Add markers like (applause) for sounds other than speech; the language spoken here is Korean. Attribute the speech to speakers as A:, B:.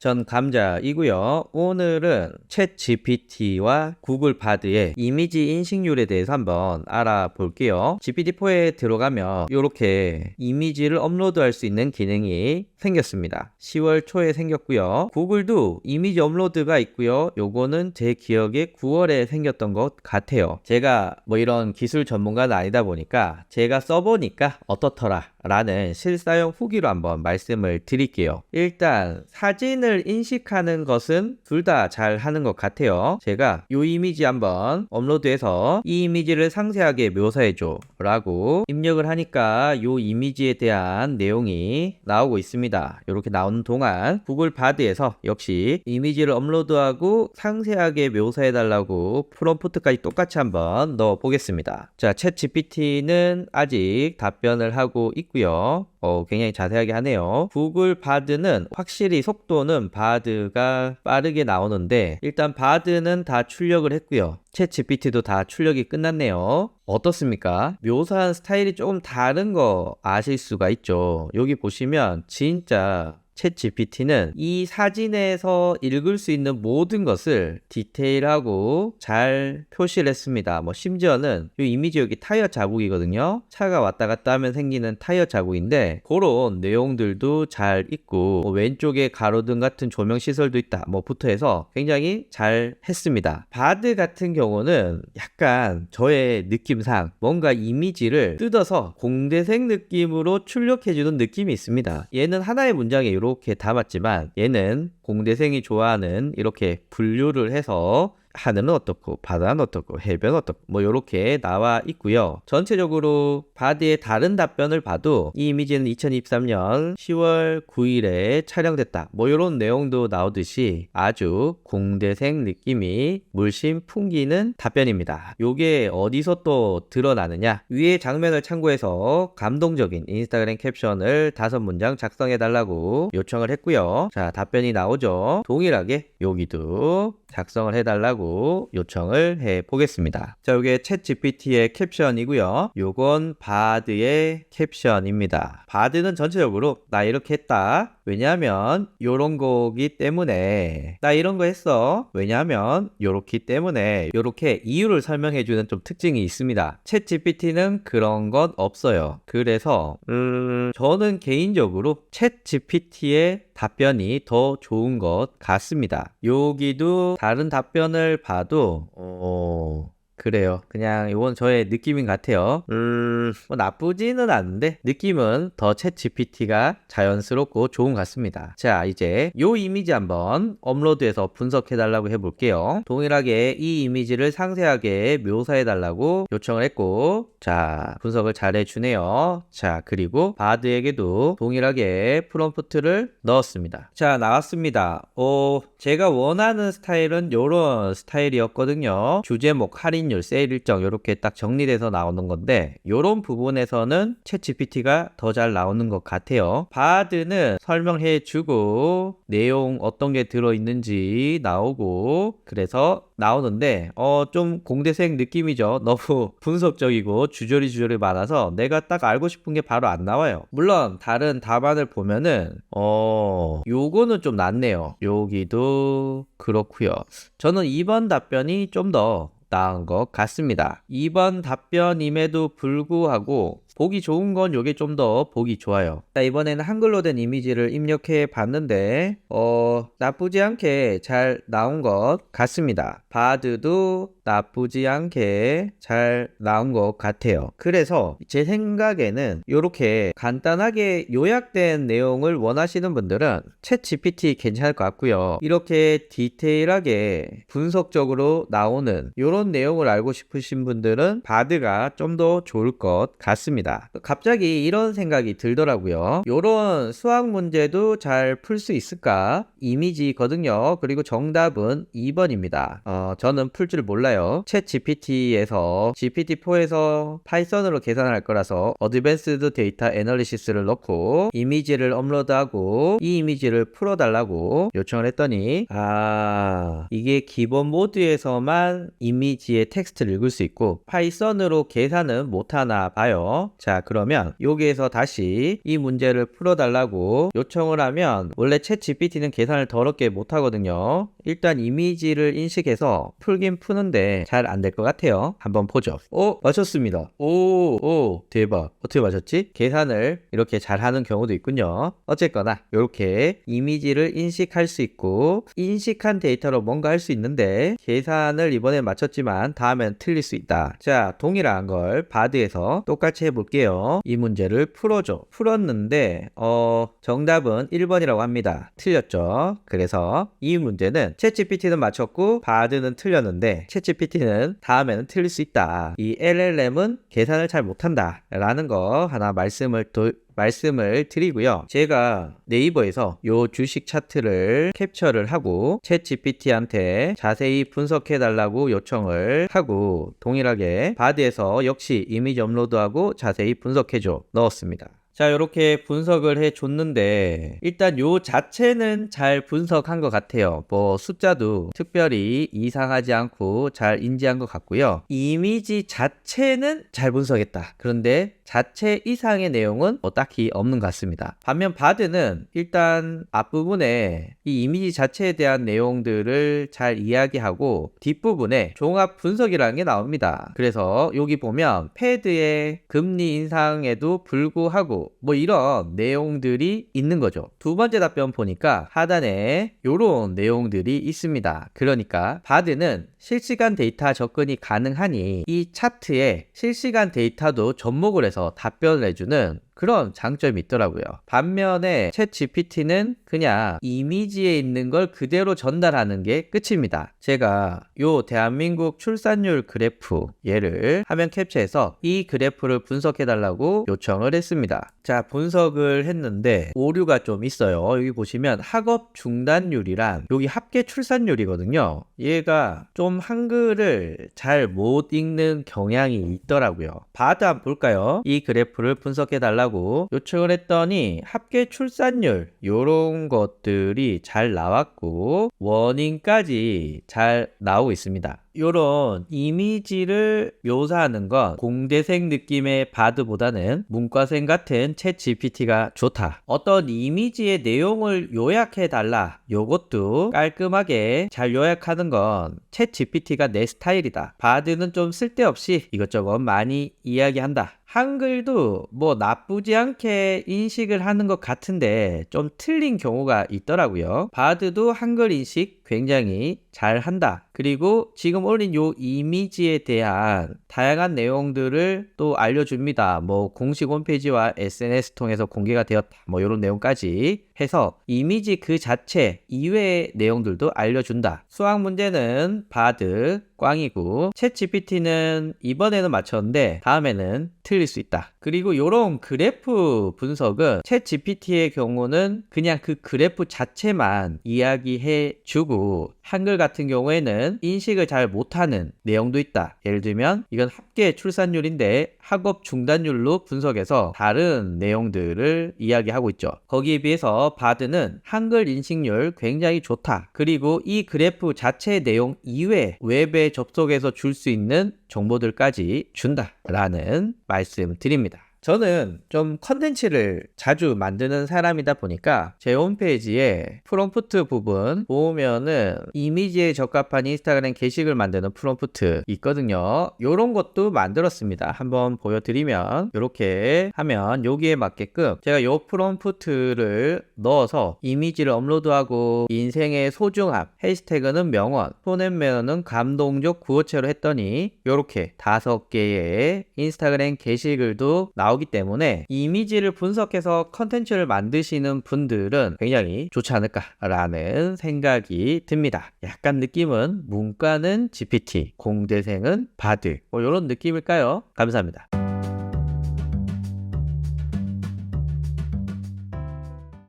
A: 전 감자이고요. 오늘은 챗 GPT와 구글 바드의 이미지 인식률에 대해서 한번 알아볼게요. GPT-4에 들어가면 이렇게 이미지를 업로드할 수 있는 기능이 생겼습니다. 10월 초에 생겼고요. 구글도 이미지 업로드가 있고요. 요거는 제 기억에 9월에 생겼던 것 같아요. 제가 뭐 이런 기술 전문가는 아니다 보니까 제가 써보니까 어떻더라 라는 실사용 후기로 한번 말씀을 드릴게요. 일단 사진을 인식하는 것은 둘 다 잘 하는 것 같아요. 제가 이 이미지 한번 업로드해서 이 이미지를 상세하게 묘사해줘 라고 입력을 하니까 이 이미지에 대한 내용이 나오고 있습니다. 이렇게 나오는 동안 구글 바드에서 역시 이미지를 업로드하고 상세하게 묘사해 달라고 프롬프트까지 똑같이 한번 넣어 보겠습니다. 자, 챗 GPT는 아직 답변을 하고 있고요. 어, 굉장히 자세하게 하네요. 구글 바드는 확실히 속도는 바드가 빠르게 나오는데 일단 바드는 다 출력을 했고요. 챗 GPT도 다 출력이 끝났네요. 어떻습니까? 묘사한 스타일이 조금 다른 거 아실 수가 있죠. 여기 보시면 진짜 챗 GPT는 이 사진에서 읽을 수 있는 모든 것을 디테일하고 잘 표시를 했습니다. 뭐 심지어는 이 이미지 여기 타이어 자국이거든요. 차가 왔다 갔다 하면 생기는 타이어 자국인데 그런 내용들도 잘 있고 뭐 왼쪽에 가로등 같은 조명 시설도 있다. 뭐 부터 해서 굉장히 잘 했습니다. 바드 같은 경우는 약간 저의 느낌상 뭔가 이미지를 뜯어서 공대생 느낌으로 출력해주는 느낌이 있습니다. 얘는 하나의 문장에 이렇게 담았지만 얘는 공대생이 좋아하는 이렇게 분류를 해서 하늘은 어떻고 바다는 어떻고 해변은 어떻고 뭐 이렇게 나와 있고요. 전체적으로 바드의 다른 답변을 봐도 이 이미지는 2023년 10월 9일에 촬영됐다. 뭐 이런 내용도 나오듯이 아주 공대생 느낌이 물씬 풍기는 답변입니다. 요게 어디서 또 드러나느냐? 위의 장면을 참고해서 감동적인 인스타그램 캡션을 다섯 문장 작성해 달라고 요청을 했고요. 자, 답변이 나오죠. 동일하게 여기도 작성을 해달라고 요청을 해 보겠습니다. 자, 요게 챗 GPT의 캡션이고요. 요건 바드의 캡션입니다. 바드는 전체적으로 나 이렇게 했다. 왜냐하면 요런 거기 때문에 나 이런 거 했어. 왜냐하면 요렇기 때문에 요렇게 이유를 설명해 주는 좀 특징이 있습니다. 챗 GPT는 그런 건 없어요. 그래서 음, 저는 개인적으로 챗 GPT의 답변이 더 좋은 것 같습니다. 여기도 다른 답변을 봐도 어... 그래요. 그냥 이건 저의 느낌인 것 같아요. 음, 뭐 나쁘지는 않은데 느낌은 더 챗 GPT가 자연스럽고 좋은 것 같습니다. 자, 이제 요 이미지 한번 업로드해서 분석해 달라고 해 볼게요. 동일하게 이 이미지를 상세하게 묘사해 달라고 요청을 했고, 자, 분석을 잘 해 주네요. 자, 그리고 바드에게도 동일하게 프롬프트를 넣었습니다. 자, 나왔습니다. 어, 제가 원하는 스타일은 요런 스타일이었거든요. 주제목 할인 할인율, 세일 일정 이렇게 딱 정리돼서 나오는 건데 이런 부분에서는 챗 GPT가 더 잘 나오는 것 같아요. 바드는 설명해 주고 내용 어떤 게 들어 있는지 나오고 그래서 나오는데 어 좀 공대생 느낌이죠. (laughs) 너무 분석적이고 주저리 주저리 많아서 내가 딱 알고 싶은 게 바로 안 나와요. 물론 다른 답안을 보면은 어 요거는 좀 낫네요. 여기도 그렇고요. 저는 이번 답변이 좀더 나은 것 같습니다. 2번 답변임에도 불구하고 보기 좋은 건 요게 좀 더 보기 좋아요. 자, 이번에는 한글로 된 이미지를 입력해 봤는데, 어, 나쁘지 않게 잘 나온 것 같습니다. 바드도 나쁘지 않게 잘 나온 것 같아요. 그래서 제 생각에는 이렇게 간단하게 요약된 내용을 원하시는 분들은 챗 GPT 괜찮을 것 같고요. 이렇게 디테일하게 분석적으로 나오는 이런 내용을 알고 싶으신 분들은 바드가 좀 더 좋을 것 같습니다. 갑자기 이런 생각이 들더라고요. 이런 수학 문제도 잘 풀 수 있을까? 이미지거든요. 그리고 정답은 2번입니다. 어, 저는 풀 줄 몰라 요. 챗 GPT에서 GPT-4에서 파이썬으로 계산할 거라서 어드밴스드 데이터 애널리시스를 넣고 이미지를 업로드하고 이 이미지를 풀어달라고 요청을 했더니 아 이게 기본 모드에서만 이미지의 텍스트를 읽을 수 있고 파이썬으로 계산은 못하나 봐요. 자, 그러면 여기에서 다시 이 문제를 풀어달라고 요청을 하면 원래 챗 GPT는 계산을 더럽게 못하거든요. 일단 이미지를 인식해서 풀긴 푸는데 잘 안 될 것 같아요. 한번 보죠. 오, 맞췄습니다. 오, 오, 대박. 어떻게 맞췄지? 계산을 이렇게 잘 하는 경우도 있군요. 어쨌거나 이렇게 이미지를 인식할 수 있고 인식한 데이터로 뭔가 할 수 있는데 계산을 이번에 맞췄지만 다음엔 틀릴 수 있다. 자, 동일한 걸 바드에서 똑같이 해볼게요. 이 문제를 풀어줘. 풀었는데 어 정답은 1번이라고 합니다. 틀렸죠. 그래서 이 문제는 챗GPT는 맞췄고 바드는 틀렸는데 챗 GPT는 다음에는 틀릴 수 있다. 이 LLM은 계산을 잘 못한다. 라는 거 하나 말씀을 도, 말씀을 드리고요. 제가 네이버에서 요 주식 차트를 캡처를 하고 챗 GPT한테 자세히 분석해 달라고 요청을 하고 동일하게 바드에서 역시 이미지 업로드하고 자세히 분석해 줘 넣었습니다. 자, 이렇게 분석을 해 줬는데, 일단 요 자체는 잘 분석한 것 같아요. 뭐, 숫자도 특별히 이상하지 않고 잘 인지한 것 같고요. 이미지 자체는 잘 분석했다. 그런데 자체 이상의 내용은 뭐 딱히 없는 것 같습니다. 반면 바드는 일단 앞부분에 이 이미지 자체에 대한 내용들을 잘 이야기하고 뒷부분에 종합 분석이라는 게 나옵니다. 그래서 여기 보면 패드의 금리 인상에도 불구하고 뭐 이런 내용들이 있는 거죠. 두 번째 답변 보니까 하단에 이런 내용들이 있습니다. 그러니까 바드는 실시간 데이터 접근이 가능하니 이 차트에 실시간 데이터도 접목을 해서 답변을 해주는 그런 장점이 있더라고요. 반면에 챗 GPT는 그냥 이미지에 있는 걸 그대로 전달하는 게 끝입니다. 제가 요 대한민국 출산율 그래프 얘를 화면 캡처해서 이 그래프를 분석해 달라고 요청을 했습니다. 자, 분석을 했는데 오류가 좀 있어요. 여기 보시면 학업 중단율이란 여기 합계 출산율이거든요. 얘가 좀 한글을 잘 못 읽는 경향이 있더라고요. 바드 한번 볼까요? 이 그래프를 분석해 달라고 요청을 했더니 합계 출산율 요런 것들이 잘 나왔고 원인까지 잘 나오고 있습니다. 요런 이미지를 묘사하는 건 공대생 느낌의 바드보다는 문과생 같은 챗 GPT가 좋다. 어떤 이미지의 내용을 요약해 달라. 요것도 깔끔하게 잘 요약하는 건 챗 GPT가 내 스타일이다. 바드는 좀 쓸데없이 이것저것 많이 이야기한다. 한글도 뭐 나쁘지 않게 인식을 하는 것 같은데 좀 틀린 경우가 있더라고요. 바드도 한글 인식 굉장히 잘 한다. 그리고 지금 올린 요 이미지에 대한 다양한 내용들을 또 알려줍니다. 뭐 공식 홈페이지와 SNS 통해서 공개가 되었다. 뭐 이런 내용까지 해서 이미지 그 자체 이외의 내용들도 알려준다. 수학 문제는 바드, 꽝이고 챗 GPT는 이번에는 맞췄는데 다음에는 틀릴 수 있다. 그리고 이런 그래프 분석은 챗 GPT의 경우는 그냥 그 그래프 자체만 이야기해 주고 한글 같은 경우에는 인식을 잘 못하는 내용도 있다. 예를 들면 이건 합계 출산율인데 학업 중단율로 분석해서 다른 내용들을 이야기하고 있죠. 거기에 비해서 바드는 한글 인식률 굉장히 좋다. 그리고 이 그래프 자체의 내용 이외 웹에 접속해서 줄 수 있는 정보들까지 준다라는 말씀 드립니다. 저는 좀 컨텐츠를 자주 만드는 사람이다 보니까 제 홈페이지에 프롬프트 부분 보면은 이미지에 적합한 인스타그램 게시글 만드는 프롬프트 있거든요. 요런 것도 만들었습니다. 한번 보여드리면 이렇게 하면 여기에 맞게끔 제가 요 프롬프트를 넣어서 이미지를 업로드하고 인생의 소중함 해시태그는 명언 톤앤 매너는 감동적 구호체로 했더니 요렇게 다섯 개의 인스타그램 게시글도 나 나오기 때문에 이미지를 분석해서 컨텐츠를 만드시는 분들은 굉장히 좋지 않을까라는 생각이 듭니다. 약간 느낌은 문과는 GPT, 공대생은 바드 뭐 이런 느낌일까요? 감사합니다.